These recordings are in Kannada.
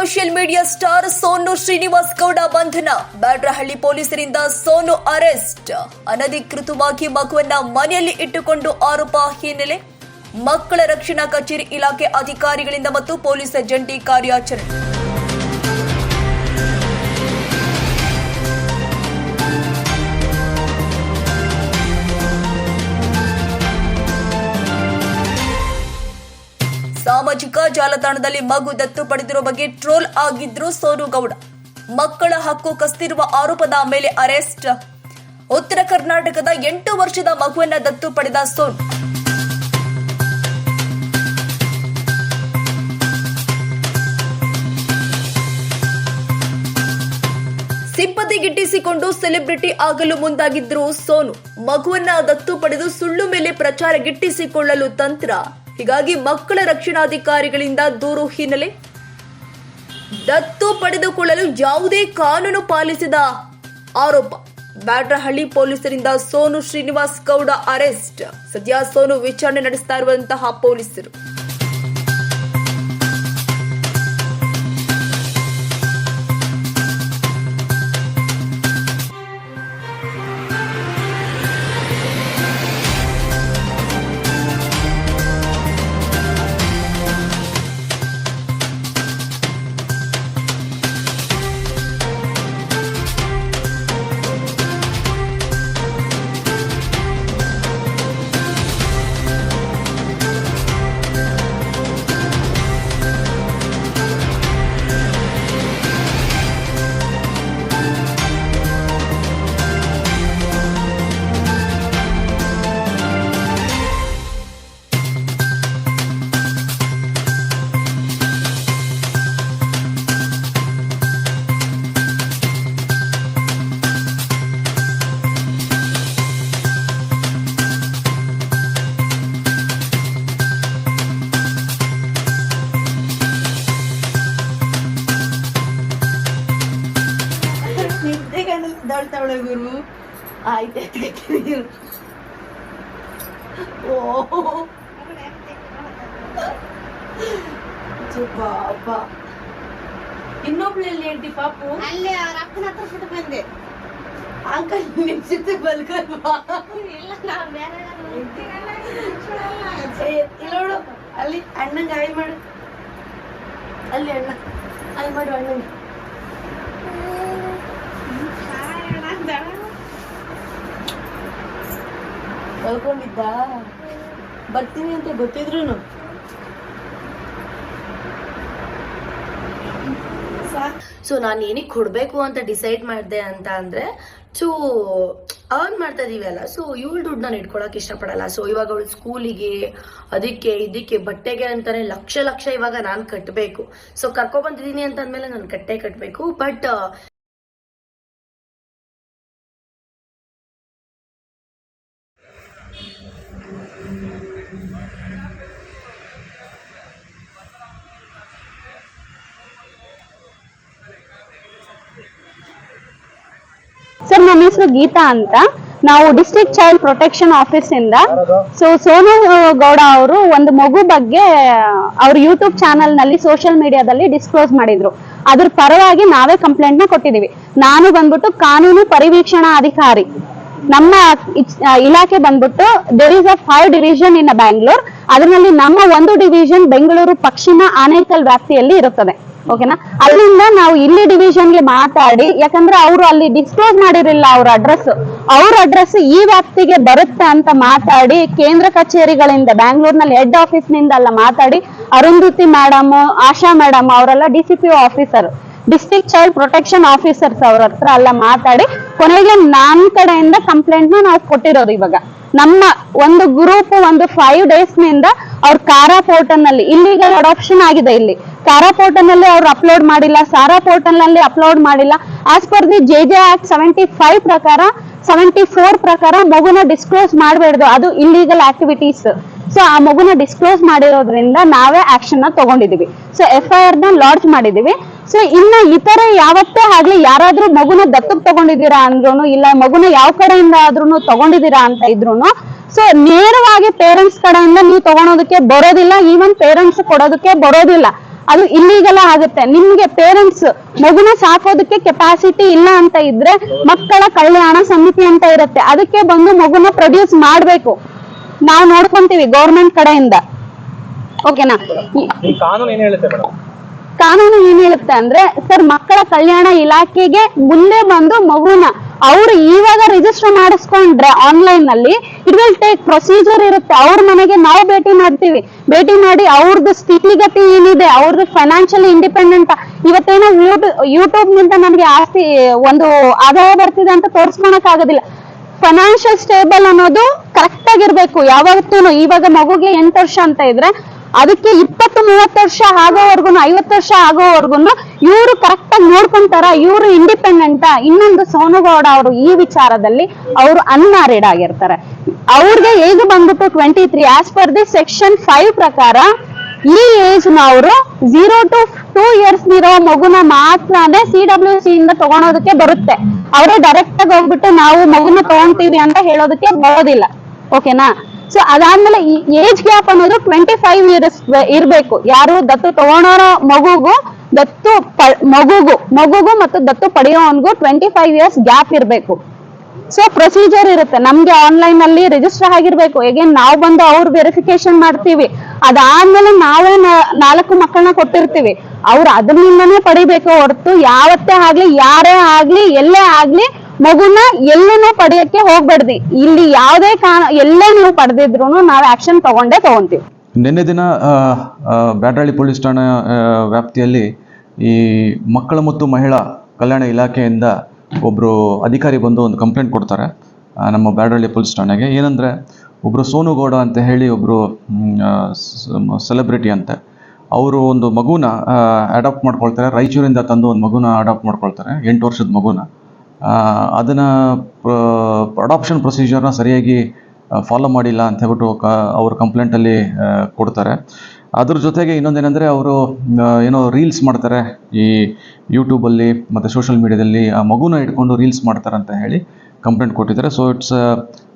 Social media star Sonu Srinivas Gowda Byadarahalli. Byadarahalli ಪೊಲೀಸರಿಂದ ಸೋನು ಅರೆಸ್ಟ್. ಅನಧಿಕೃತವಾಗಿ ಮಗುವನ್ನ ಮನೆಯಲ್ಲಿ ಇಟ್ಟುಕೊಂಡು ಆರೋಪ ಹಿನ್ನೆಲೆ. ಮಕ್ಕಳ ರಕ್ಷಣಾ ಕಚೇರಿ ಇಲಾಖೆ ಅಧಿಕಾರಿಗಳಿಂದ ಮತ್ತು ಪೊಲೀಸ್ ಜಂಟಿ ಕಾರ್ಯಾಚರಣೆ. ಸಾಮಾಜಿಕ ಜಾಲತಾಣದಲ್ಲಿ ಮಗು ದತ್ತು ಪಡೆದಿರುವ ಬಗ್ಗೆ ಟ್ರೋಲ್ ಆಗಿದ್ರು ಸೋನು ಗೌಡ ಮಕ್ಕಳ ಹಕ್ಕು ಕಸ್ತಿರುವ ಆರೋಪದ ಮೇಲೆ ಅರೆಸ್ಟ್. ಉತ್ತರ ಕರ್ನಾಟಕದ ಎಂಟು ವರ್ಷದ ಮಗುವನ್ನ ದತ್ತು ಪಡೆದ ಸೋನು. ಸಿಂಪತಿಗಿಟ್ಟಿಸಿಕೊಂಡು ಸೆಲೆಬ್ರಿಟಿ ಆಗಲು ಮುಂದಾಗಿದ್ರು ಸೋನು. ಮಗುವನ್ನ ದತ್ತು ಪಡೆದು ಸುಳ್ಳು ಮೇಲೆ ಪ್ರಚಾರ ಗಿಟ್ಟಿಸಿಕೊಳ್ಳಲು ತಂತ್ರ. ಹೀಗಾಗಿ ಮಕ್ಕಳ ರಕ್ಷಣಾಧಿಕಾರಿಗಳಿಂದ ದೂರು ಹಿನ್ನೆಲೆ ದತ್ತು ಪಡೆದುಕೊಳ್ಳಲು ಯಾವುದೇ ಕಾನೂನು ಪಾಲಿಸಿದ ಆರೋಪ. ಬ್ಯಾಡ್ರಹಳ್ಳಿ ಪೊಲೀಸರಿಂದ ಸೋನು ಶ್ರೀನಿವಾಸ್ ಗೌಡ ಅರೆಸ್ಟ್. ಸದ್ಯ ಸೋನು ವಿಚಾರಣೆ ನಡೆಸ್ತಾ ಇರುವಂತಹ ಪೊಲೀಸರು. ಆಯ್ತಾಯ್ತು ನೀರು ಓ ಛೆ, ಪಾಪ ಇನ್ನೊಬ್ಳಲ್ಲಿ ಹೇಳ್ತಿ ಪಾಪು ಅಲ್ಲೇ ಅವ್ರ ಅಕ್ಕನ ಹತ್ರ ಬಿಟ್ಟು ಬಂದೆ ಅಂಕಲ್ ನಿಮ್ ಜೊತೆ ಬಲ್ಕಲ್ವಾ ಇಲ್ಲ ನಾವು ಬೇರೆ ಏ, ಇಲ್ಲ ನೋಡು ಅಲ್ಲಿ ಅಣ್ಣಂಗೆ ಆಯ್ ಮಾಡು ಅಲ್ಲಿ ಅಣ್ಣ ಆಯ್ ಮಾಡು ಅಣ್ಣಂಗೆ ಕಳ್ಕೊಂಡಿದ್ದ? ಬರ್ತೀನಿ ಅಂತ ಗೊತ್ತಿದ್ರು ಸೊ ನಾನು ಏನಕ್ಕೆ ಕೊಡಬೇಕು ಅಂತ ಡಿಸೈಡ್ ಮಾಡಿದೆ ಅಂತ ಅಂದರೆ ಸೊ ಅರ್ನ್ ಮಾಡ್ತಾ ಇದೀವಿ ಅಲ್ಲ. ಸೊ ಇವಳು ದುಡ್ಡು ನಾನು ಇಟ್ಕೊಳಕ್ಕೆ ಇಷ್ಟಪಡಲ್ಲ. ಸೊ ಇವಾಗ ಅವಳು ಸ್ಕೂಲಿಗೆ ಅದಕ್ಕೆ, ಇದಕ್ಕೆ, ಬಟ್ಟೆಗೆ ಅಂತಾನೆ ಲಕ್ಷ ಲಕ್ಷ ಇವಾಗ ನಾನು ಕಟ್ಟಬೇಕು ಸೊ ಕರ್ಕೊಬಂದಿದ್ದೀನಿ ಅಂತ ಅಂದಮೇಲೆ ನಾನು ಕಟ್ಟೆ ಕಟ್ಟಬೇಕು ಬಟ್ ಸರ್ ನನ್ನ ಹೆಸರು ಗೀತಾ ಅಂತ. ನಾವು ಡಿಸ್ಟ್ರಿಕ್ಟ್ ಚೈಲ್ಡ್ ಪ್ರೊಟೆಕ್ಷನ್ ಆಫೀಸ್ ಇಂದ. ಸೊ ಸೋನು ಗೌಡ ಅವರು ಒಂದು ಮಗು ಬಗ್ಗೆ, ಅವ್ರ ಯೂಟ್ಯೂಬ್ ಚಾನಲ್ನಲ್ಲಿ ಸೋಷಿಯಲ್ ಮೀಡಿಯಾದಲ್ಲಿ ಡಿಸ್ಕ್ಲೋಸ್ ಮಾಡಿದ್ರು. ಅದ್ರ ಪರವಾಗಿ ನಾವೇ ಕಂಪ್ಲೇಂಟ್ನ ಕೊಟ್ಟಿದೀವಿ. ನಾನು ಬಂದ್ಬಿಟ್ಟು ಕಾನೂನು ಪರಿವೀಕ್ಷಣಾ ಅಧಿಕಾರಿ. ನಮ್ಮ ಇಲಾಖೆ ಬಂದ್ಬಿಟ್ಟು there is a five division in Bangalore ಅದರಲ್ಲಿ ನಮ್ಮ ಒಂದು ಡಿವಿಷನ್ ಬೆಂಗಳೂರು ಪಶ್ಚಿಮ ಆನೇಕಲ್ ವ್ಯಾಪ್ತಿಯಲ್ಲಿ ಇರುತ್ತದೆ. ಓಕೆನಾ ಅಲ್ಲಿಂದ ನಾವು ಇಲ್ಲಿ ಡಿವಿಷನ್ಗೆ ಮಾತಾಡಿ, ಯಾಕಂದ್ರೆ ಅವರು ಅಲ್ಲಿ ಡಿಸ್ಕ್ಲೋಸ್ ಮಾಡಿರಲಿಲ್ಲ ಅವ್ರ ಅಡ್ರೆಸ್ ಅವ್ರ ಅಡ್ರೆಸ್ ಈ ವ್ಯಾಪ್ತಿಗೆ ಬರುತ್ತೆ ಅಂತ ಮಾತಾಡಿ, ಕೇಂದ್ರ ಕಚೇರಿಗಳಿಂದ, ಬ್ಯಾಂಗ್ಳೂರ್ನಲ್ಲಿ ಹೆಡ್ ಆಫೀಸ್ನಿಂದ ಎಲ್ಲ ಮಾತಾಡಿ, ಅರುಂಧತಿ ಮೇಡಮ್ ಆಶಾ ಮೇಡಮ್ ಅವರೆಲ್ಲ D C P officer district child protection officers ಅವ್ರ ಹತ್ರ ಎಲ್ಲ ಮಾತಾಡಿ, ಕೊನೆಗೆ ನಮ್ ಕಡೆಯಿಂದ ಕಂಪ್ಲೇಂಟ್ನ ನಾವು ಕೊಟ್ಟಿರೋದು ಇವಾಗ. ನಮ್ಮ ಒಂದು ಗ್ರೂಪ್ ಒಂದು ಫೈವ್ ಡೇಸ್ನಿಂದ ಅವ್ರ ಕಾರಾ ಪೋರ್ಟಲ್ನಲ್ಲಿ ಇಲ್ಲಿಗೆ ಅಡಾಪ್ಷನ್ ಆಗಿದೆ ಇಲ್ಲಿ. ಕಾರಾ ಪೋರ್ಟಲ್ನಲ್ಲಿ ಅವ್ರು ಅಪ್ಲೋಡ್ ಮಾಡಿಲ್ಲ, ಸಾರಾ ಪೋರ್ಟಲ್ನಲ್ಲಿ ಅಪ್ಲೋಡ್ ಮಾಡಿಲ್ಲ. As per the J J act seventy five ಪ್ರಕಾರ ಸೆವೆಂಟಿ ಫೋರ್ ಪ್ರಕಾರ ಮಗುನ ಡಿಸ್ಕ್ಲೋಸ್ ಮಾಡಬಾರ್ದು. ಅದು ಇಲ್ಲಿಗಲ್ ಆಕ್ಟಿವಿಟೀಸ್ ಸೊ ಆ ಮಗುನ ಡಿಸ್ಕ್ಲೋಸ್ ಮಾಡಿರೋದ್ರಿಂದ ನಾವೇ ಆಕ್ಷನ್ನ ತಗೊಂಡಿದೀವಿ ಸೊ ಎಫ್ ಐ ಆರ್ನ ಲಾಂಚ್ ಮಾಡಿದೀವಿ ಸೊ ಇನ್ನ ಇತರ ಯಾವತ್ತೇ ಆಗ್ಲಿ ಯಾರಾದ್ರೂ ಮಗುನ ದತ್ತಕ್ ತಗೊಂಡಿದ್ದೀರಾ ಅಂದ್ರೂ ಇಲ್ಲ ಮಗುನ ಯಾವ ಕಡೆಯಿಂದ ಆದ್ರೂ ತಗೊಂಡಿದ್ದೀರಾ ಅಂತ ಇದ್ರು ಸೊ ನೇರವಾಗಿ ಪೇರೆಂಟ್ಸ್ ಕಡೆಯಿಂದ ನೀವು ತಗೊಳೋದಕ್ಕೆ ಬರೋದಿಲ್ಲ ಈವನ್ ಪೇರೆಂಟ್ಸ್ ಕೊಡೋದಕ್ಕೆ ಬರೋದಿಲ್ಲ. ಅದು ಇಲ್ಲಿಗೆಲ್ಲ ಆಗುತ್ತೆ. ನಿಮ್ಗೆ ಪೇರೆಂಟ್ಸ್ ಮಗುನ ಸಾಕೋದಕ್ಕೆ ಕೆಪಾಸಿಟಿ ಇಲ್ಲ ಅಂತ ಇದ್ರೆ ಮಕ್ಕಳ ಕಲ್ಯಾಣ ಸಮಿತಿ ಅಂತ ಇರುತ್ತೆ. ಅದಕ್ಕೆ ಬಂದು ಮಗುನ ಪ್ರೊಡ್ಯೂಸ್ ಮಾಡ್ಬೇಕು. ನಾವು ನೋಡ್ಕೊಂತೀವಿ ಗೌರ್ಮೆಂಟ್ ಕಡೆಯಿಂದ. ಓಕೆನಾ ಕಾನೂನು ಏನ್ ಹೇಳುತ್ತೆ ಅಂದ್ರೆ ಸರ್ ಮಕ್ಕಳ ಕಲ್ಯಾಣ ಇಲಾಖೆಗೆ ಮುಂದೆ ಬಂದು ಮಗುನ ಅವ್ರು ಇವಾಗ ರಿಜಿಸ್ಟರ್ ಮಾಡಿಸ್ಕೊಂಡ್ರೆ ಆನ್ಲೈನ್ನಲ್ಲಿ ವಿಲ್ ಟೇಕ್ ಪ್ರೊಸೀಜರ್ ಇರುತ್ತೆ. ಅವ್ರ ಮನೆಗೆ ನಾವು ಭೇಟಿ ಮಾಡ್ತೀವಿ. ಭೇಟಿ ಮಾಡಿ ಅವ್ರದ್ದು ಸ್ಥಿತಿಗತಿ ಏನಿದೆ ಅವ್ರದ್ದು ಫೈನಾನ್ಷಿಯಲಿ ಇಂಡಿಪೆಂಡೆಂಟ್ ಇವತ್ತೇನೋ ಯೂಟ್ಯೂಬ್ನಿಂದ ನಮ್ಗೆ ಆಸ್ತಿ, ಒಂದು ಆದಾಯ ಬರ್ತಿದೆ ಅಂತ ತೋರ್ಸ್ಕೊಳಕ್ ಆಗೋದಿಲ್ಲ. ಫೈನಾನ್ಷಿಯಲ್ ಸ್ಟೇಬಲ್ ಅನ್ನೋದು ಕರೆಕ್ಟ್ ಆಗಿರ್ಬೇಕು. ಯಾವತ್ತೂ ಇವಾಗ ಮಗುಗೆ ಎಂಟು ವರ್ಷ ಅಂತ ಇದ್ರೆ ಅದಕ್ಕೆ ಇಪ್ಪತ್ತು, ಮೂವತ್ತು ವರ್ಷ ಆಗೋವರೆಗೂ ಐವತ್ತು ವರ್ಷ ಆಗೋವರೆಗೂ ಇವರು ಕರೆಕ್ಟ್ ಆಗಿ ನೋಡ್ಕೊಂತಾರ, ಇವರು ಇಂಡಿಪೆಂಡೆಂಟ್ ಇನ್ನೊಂದು ಸೋನುಗೌಡ ಅವರು ಈ ವಿಚಾರದಲ್ಲಿ ಅವರು ಅನ್ಮ್ಯಾರಿಡ್ ಆಗಿರ್ತಾರೆ. ಅವ್ರಿಗೆ ಏಜ್ ಬಂದ್ಬಿಟ್ಟು twenty three as per the section five ಪ್ರಕಾರ ಈ ಏಜ್ ಅವರು ಜೀರೋ ಟು ಟೂ ಇಯರ್ಸ್ ಇರೋ ಮಗುನ ಮಾತ್ರನೇ ಸಿ ಡಬ್ಲ್ಯೂ ಸಿ ಇಂದ ತಗೊಳೋದಕ್ಕೆ ಬರುತ್ತೆ. ಅವರೇ ಡೈರೆಕ್ಟ್ ಆಗಿ ಹೋಗ್ಬಿಟ್ಟು ನಾವು ಮಗುನ ತಗೊಂತೀವಿ ಅಂತ ಹೇಳೋದಕ್ಕೆ ಬರೋದಿಲ್ಲ. ಓಕೆನಾ ಸೊ ಅದಾದ್ಮೇಲೆ ಈ ಏಜ್ ಗ್ಯಾಪ್ ಅನ್ನೋದು ಟ್ವೆಂಟಿ ಫೈವ್ ಇಯರ್ಸ್ ಇರ್ಬೇಕು. ಯಾರು ದತ್ತು ತಗೊಳೋರ ಮಗುಗೂ, ದತ್ತು ಮಗುಗೂ ಮಗುಗೂ ಮತ್ತು ದತ್ತು ಪಡೆಯೋನ್ಗೂ ಟ್ವೆಂಟಿ ಫೈವ್ ಇಯರ್ಸ್ ಗ್ಯಾಪ್ ಇರ್ಬೇಕು. ಸೊ ಪ್ರೊಸೀಜರ್ ಇರುತ್ತೆ. ನಮ್ಗೆ ಆನ್ಲೈನ್ ಅಲ್ಲಿ ರಿಜಿಸ್ಟರ್ ಆಗಿರ್ಬೇಕು. ಹೇಗೇನ್ ನಾವು ಬಂದು ಅವ್ರ ವೆರಿಫಿಕೇಶನ್ ಮಾಡ್ತೀವಿ. ಅದಾದ್ಮೇಲೆ ನಾವೇ ನಾಲ್ಕು ಮಕ್ಕಳನ್ನ ಕೊಟ್ಟಿರ್ತೀವಿ. ಅವ್ರು ಅದರಿಂದನೇ ಪಡಿಬೇಕು ಹೊರತು ಯಾವತ್ತೇ ಆಗ್ಲಿ, ಯಾರೇ ಆಗ್ಲಿ, ಎಲ್ಲೇ ಆಗ್ಲಿ ಮಗುನ ಎಲ್ಲೂ ಪಡೆಯಕ್ಕೆ ಹೋಗ್ಬೇಡ್ದಿ. ಇಲ್ಲಿ ಯಾವುದೇ ಕಾರಣ ಎಲ್ಲೇ ನೀವು ಪಡೆದಿದ್ರು ನಾವು ಆಕ್ಷನ್ ತಗೊಂಡೇ ತಗೊಂತೀವಿ. ನಿನ್ನೆ ದಿನ ಆ, ಪೊಲೀಸ್ ಠಾಣಾ ವ್ಯಾಪ್ತಿಯಲ್ಲಿ ಈ ಮಕ್ಕಳ ಮತ್ತು ಮಹಿಳಾ ಕಲ್ಯಾಣ ಇಲಾಖೆಯಿಂದ ಒಬ್ಬರು ಅಧಿಕಾರಿ ಬಂದು ಒಂದು ಕಂಪ್ಲೇಂಟ್ ಕೊಡ್ತಾರೆ ನಮ್ಮ ಬ್ಯಾಡಳ್ಳಿ ಪೊಲೀಸ್ ಠಾಣೆಗೆ. ಏನಂದ್ರೆ ಒಬ್ಬರು ಸೋನುಗೌಡ ಅಂತ ಹೇಳಿ ಒಬ್ಬರು ಸೆಲೆಬ್ರಿಟಿ ಅಂತೆ. ಅವರು ಒಂದು ಮಗುನ ಅಡಾಪ್ಟ್ ಮಾಡ್ಕೊಳ್ತಾರೆ. ರಾಯಚೂರಿಂದ ತಂದು ಒಂದು ಮಗುನ ಅಡಾಪ್ಟ್ ಮಾಡ್ಕೊಳ್ತಾರೆ ಎಂಟು ವರ್ಷದ ಮಗುನ. ಅದನ್ನು ಅಡಾಪ್ಷನ್ ಪ್ರೊಸೀಜರ್ನ ಸರಿಯಾಗಿ ಫಾಲೋ ಮಾಡಿಲ್ಲ ಅಂತ ಹೇಳ್ಬಿಟ್ಟು ಕ, ಅವರು ಕಂಪ್ಲೇಂಟಲ್ಲಿ ಕೊಡ್ತಾರೆ. ಅದ್ರ ಜೊತೆಗೆ ಇನ್ನೊಂದೇನೆಂದರೆ ಅವರು ಏನೋ ರೀಲ್ಸ್ ಮಾಡ್ತಾರೆ ಈ ಯೂಟ್ಯೂಬಲ್ಲಿ ಮತ್ತು ಸೋಷಲ್ ಮೀಡ್ಯಾದಲ್ಲಿ ಆ ಮಗುನ ಇಟ್ಕೊಂಡು ರೀಲ್ಸ್ ಮಾಡ್ತಾರೆ ಅಂತ ಹೇಳಿ ಕಂಪ್ಲೇಂಟ್ ಕೊಟ್ಟಿದ್ದಾರೆ. So it's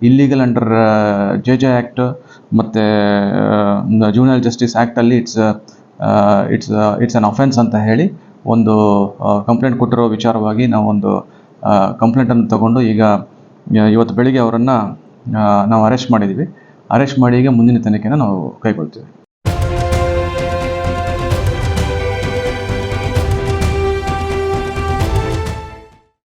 illegal under J J act ಮತ್ತು juvenile justice ಆ್ಯಕ್ಟಲ್ಲಿ it's it's it's an offence ಅಂತ ಹೇಳಿ ಒಂದು ಕಂಪ್ಲೇಂಟ್ ಕೊಟ್ಟಿರೋ ವಿಚಾರವಾಗಿ ನಾವೊಂದು ಕಂಪ್ಲೇಂಟನ್ನು ತಗೊಂಡು ಈಗ ಇವತ್ತು ಬೆಳಿಗ್ಗೆ ಅವರನ್ನು ನಾವು ಅರೆಸ್ಟ್ ಮಾಡಿದ್ದೀವಿ ಅರೆಸ್ಟ್ ಮಾಡಿ ಈಗ ಮುಂದಿನ ತನಿಖೆನ ನಾವು ಕೈಗೊಳ್ತೀವಿ.